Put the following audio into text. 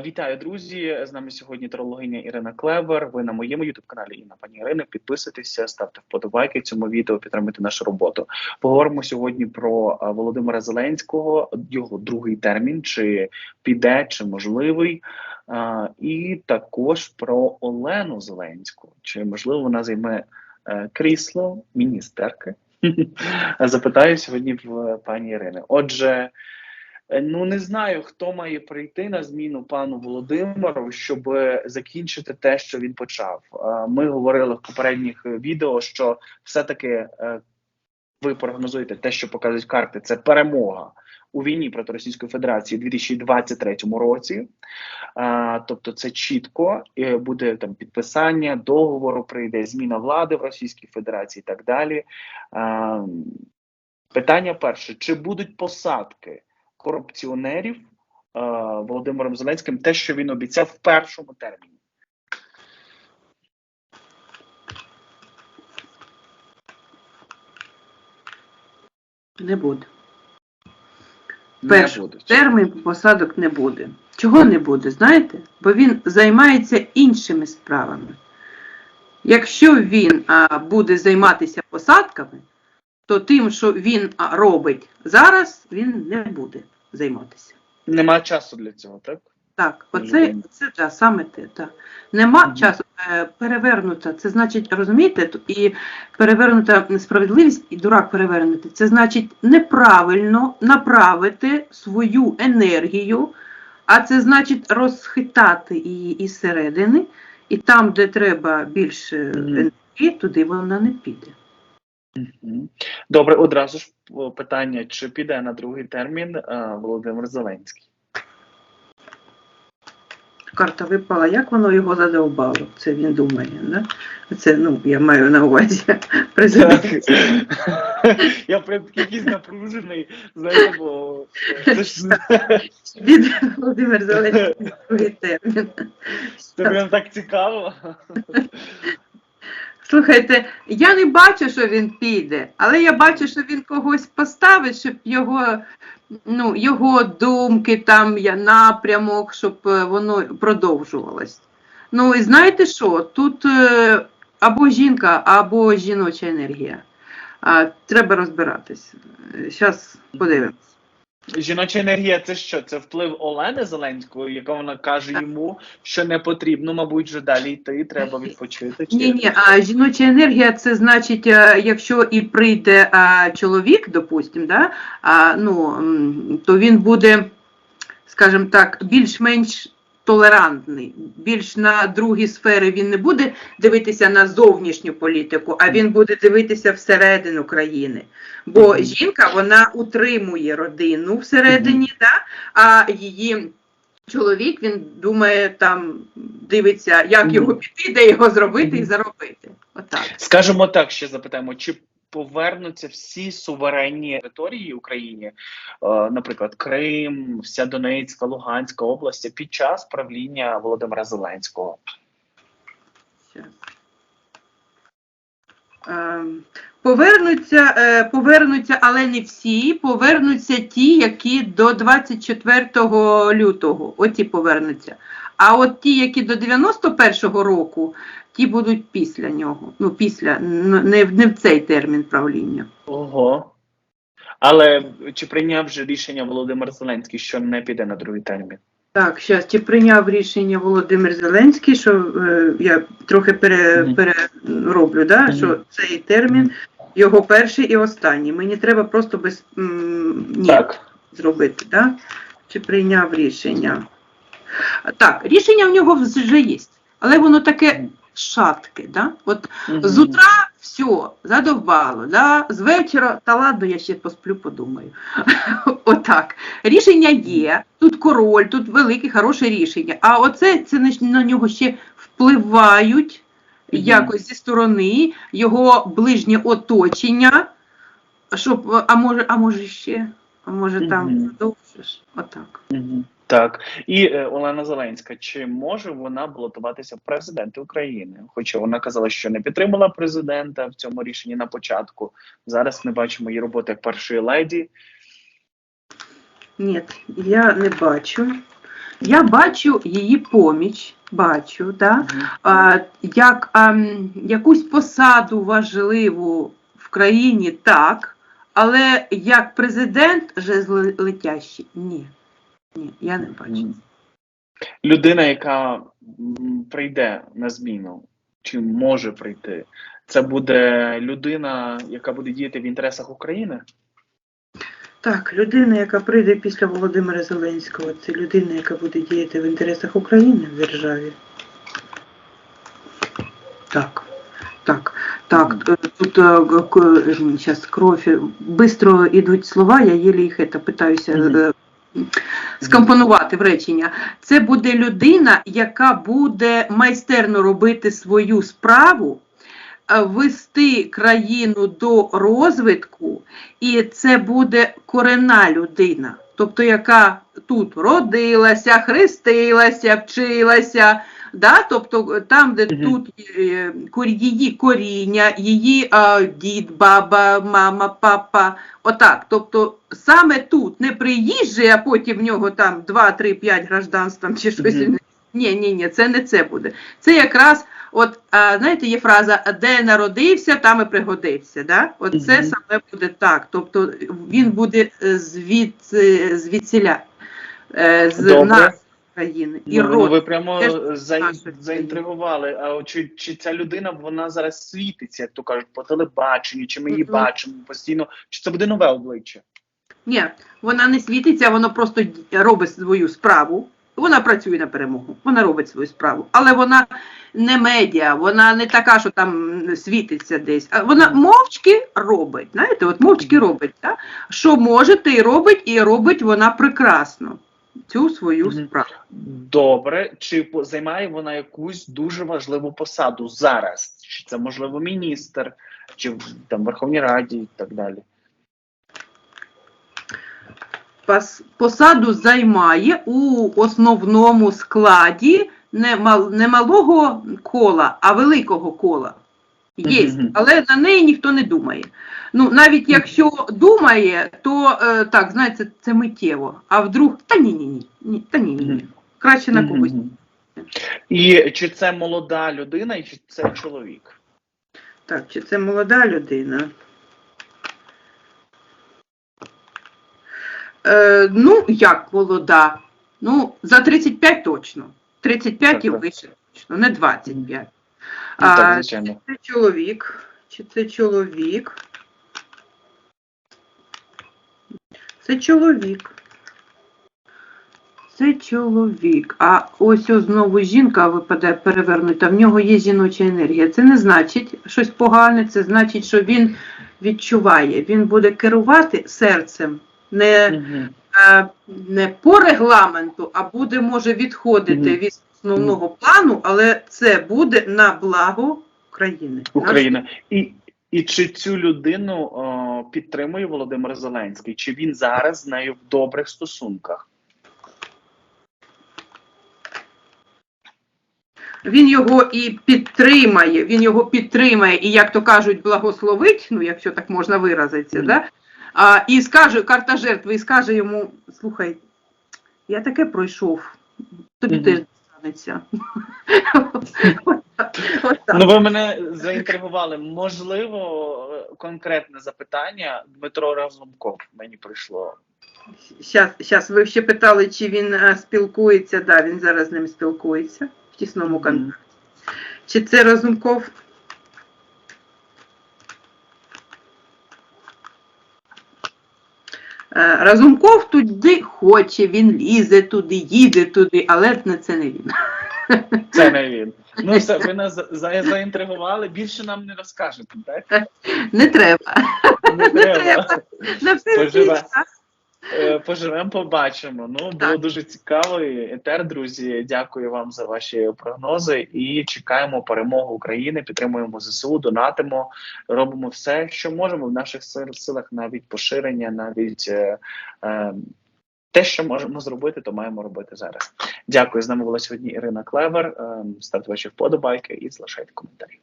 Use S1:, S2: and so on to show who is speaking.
S1: Вітаю, друзі! З нами сьогодні трологиня Ірина Клевер. Ви на моєму ютуб каналі і на пані Ірини. Підписуйтеся, ставте вподобайки цьому відео, підтримуйте нашу роботу. Поговоримо сьогодні про Володимира Зеленського, його другий термін, чи піде, чи можливий. І також про Олену Зеленську. Чи можливо вона займе е, крісло міністерки? Запитаю сьогодні в пані Ірини. Отже. Е, Ну не знаю, хто має прийти на зміну пану Володимиру, щоб закінчити те, що він почав. Е, Ми говорили в попередніх відео, що все-таки е, ви прогнозуєте те, що показують карти, це перемога у війні проти Російської Федерації у 2023 році. Е, Тобто, це чітко е, буде там підписання договору, прийде зміна влади в Російській Федерації і так далі. Е, Питання перше: чи будуть посадки? Корупціонерів е, Володимиром Зеленським те, що він обіцяв в першому терміні.
S2: Не буде. Перший термін посадок не буде. Чого не буде, знаєте? Бо він займається іншими справами. Якщо він а, буде займатися посадками, то тим, що він робить зараз, він не буде займатися.
S1: Нема часу для цього, так?
S2: Так, оце, це да, саме те. Так. Нема
S1: Мгм.
S2: часу е, перевернута. Це значить, розумієте, і перевернута несправедливість, і дурак перевернути. Це значить неправильно направити свою енергію, а це значить розхитати її із середини, і там, де треба більше енергії, туди вона не піде.
S1: Добре, одразу ж питання: чи піде на другий термін е, Володимир Зеленський?
S2: Карта випала, як воно його задовбало? Це він думає. Да? Це, ну, я маю на увазі президент.
S1: Я прям якийсь напружений, знаєте, бо це ж
S2: Від Володимир Зеленський другий термін.
S1: це прям так цікаво.
S2: Слухайте, я не бачу, що він піде, але я бачу, що він когось поставить, щоб його, ну, його думки, там, напрямок, щоб е, воно продовжувалось. Ну і знаєте що? Тут е, або жінка, або жіноча енергія. Треба розбиратись. Зараз подивимось.
S1: Жіноча енергія це що? Це вплив Олени Зеленської, яка вона каже йому, що не потрібно, мабуть, вже далі йти, треба відпочити. Чи...
S2: Ні, ні, а жіноча енергія це значить, е, якщо і прийде а, чоловік, допустим, да, а, ну, то він буде, скажімо так, більш-менш толерантний. Більш на другі сфери він не буде дивитися на зовнішню політику, а він буде дивитися всередину країни. Бо жінка вона утримує родину всередині, да, а її. Чоловік він думає там, дивиться, як його піти, де його зробити і заробити. Отак.
S1: Скажемо так, ще запитаємо, чи повернуться всі суверенні території Україні, е, наприклад, Крим, вся Донецька, Луганська області під час правління Володимира Зеленського?
S2: Ем, Повернуться, е, повернуться, але не всі. Повернуться ті, які до 24 лютого. Оті повернуться. А от ті, які до 91-го року, ті будуть після нього. Ну, після, не, не в цей термін правління.
S1: Ого. Але чи прийняв вже рішення Володимир Зеленський, що не піде на другий термін?
S2: Так, зараз чи прийняв рішення Володимир Зеленський, що е, я трохи пере,
S1: Мгм.
S2: перероблю, да,
S1: Мгм.
S2: що цей термін його перший і останній. Мені треба просто без м, ні
S1: Так.
S2: зробити, да? чи прийняв рішення. Так, рішення в нього вже є, але воно таке шатке. Да? От з утра все, задовбало, да? з вечора, та ладно, я ще посплю, подумаю. Отак. Рішення є, тут король, тут велике, хороше рішення. А оце це на, нього ще впливають якось зі сторони, його ближнє оточення, щоб, а може, а може ще, а може там
S1: Мгм.
S2: продовжиш. Отак.
S1: Мгм. Так, і е, Олена Зеленська, чи може вона балотуватися в президенти України? Хоча вона казала, що не підтримала президента в цьому рішенні на початку. Зараз ми бачимо її роботу як першої леді.
S2: Ні, я не бачу. Я бачу її поміч, бачу, да? А, як а, якусь посаду важливу в країні так, але як президент жезл летящий, ні. Ні, я не бачу.
S1: Людина, яка прийде на зміну, чи може прийти, це буде людина, яка буде діяти в інтересах України.
S2: Так, людина, яка прийде після Володимира Зеленського, це людина, яка буде діяти в інтересах України в державі. Так, так, так. е, Тут зараз кров, швидко йдуть слова, я єлі їх питаюся
S1: Мгм.
S2: е, скомпонувати в речення. Це буде людина, яка буде майстерно робити свою справу, е, вести країну до розвитку, і це буде корена людина, тобто яка тут родилася, хрестилася, вчилася. Да? Тобто там, де
S1: Мгм.
S2: тут е, її коріння, її а, дід, баба, мама, папа, отак. Тобто саме тут не приїжджає, а потім в нього там 2, 3, 5 гражданств там, чи щось.
S1: Мгм.
S2: Ні, ні, ні, це не це буде. Це якраз, от а, знаєте, є фраза де народився, там і пригодився. Да? От це
S1: Мгм.
S2: саме буде так. Тобто він буде е, звід, е, звідсіля, е, з нас країни. І
S1: Ну, ну, ви прямо
S2: теж
S1: за, заінтригували. А чи, чи ця людина вона зараз світиться, як то кажуть, по телебаченню, чи ми її
S2: Мгм.
S1: бачимо постійно? Чи це буде нове обличчя?
S2: Ні, вона не світиться, вона просто робить свою справу. Вона працює на перемогу, вона робить свою справу, але вона не медіа, вона не така, що там світиться десь. Вона мовчки робить. Знаєте, от мовчки робить. Да? Що може, те й робить, і робить вона прекрасно цю свою справу.
S1: Добре, чи займає вона якусь дуже важливу посаду зараз? Чи це можливо міністр, чи в там Верховній Раді і так далі?
S2: Посаду займає у основному складі не малого кола, а великого кола. Є, але на неї ніхто не думає. Ну, навіть якщо думає, то е, так, знаєте, це миттєво. А вдруг, та ні, ні, ні, ні, та ні, ні, ні. Краще на когось.
S1: І чи це молода людина, і чи це чоловік?
S2: Так, чи це молода людина? Е, ну, як молода? Ну, за 35 точно. 35 і вище точно, не 25.
S1: Ну, так, звичайно.
S2: Чи це чоловік? Чи це чоловік? Це чоловік. Це чоловік. А ось ось знову жінка випадає перевернута, в нього є жіноча енергія. Це не значить щось погане, це значить, що він відчуває. Він буде керувати серцем. Не
S1: Мгм.
S2: е, не по регламенту, а буде може відходити
S1: Мгм.
S2: від основного плану, але це буде на благо країни.
S1: Україна. І, і чи цю людину о, підтримує Володимир Зеленський? Чи він зараз з нею в добрих стосунках?
S2: Він його і підтримає, він його підтримає, і, як то кажуть, благословить, ну якщо так можна виразитися,
S1: Мгм.
S2: да? а, і скаже карта жертви, і скаже йому: слухай, я таке пройшов, тобі
S1: Мгм.
S2: теж Отак.
S1: Ну, ви мене заінтригували. Можливо, конкретне запитання Дмитро Разумков мені прийшло.
S2: Щас, щас, ви ще питали, чи він а, спілкується. Да, він зараз з ним спілкується в тісному контакті. Mm. Чи це Разумков? Разумков туди хоче, він лізе туди, їде туди, але це не він.
S1: Це не він. Ну, все, ви нас за, за- заінтригували. Більше нам не розкажете, так?
S2: Не треба.
S1: Не треба.
S2: треба. На все
S1: Е, Поживемо, побачимо. Ну, було
S2: Так.
S1: дуже цікаво. Етер, друзі, дякую вам за ваші прогнози і чекаємо перемогу України. Підтримуємо ЗСУ, донатимо, робимо все, що можемо в наших сил- силах, навіть поширення, навіть е, е, те, що можемо зробити, то маємо робити зараз. Дякую. З нами була сьогодні Ірина Клевер. Е, ставте ваші вподобайки і залишайте коментарі.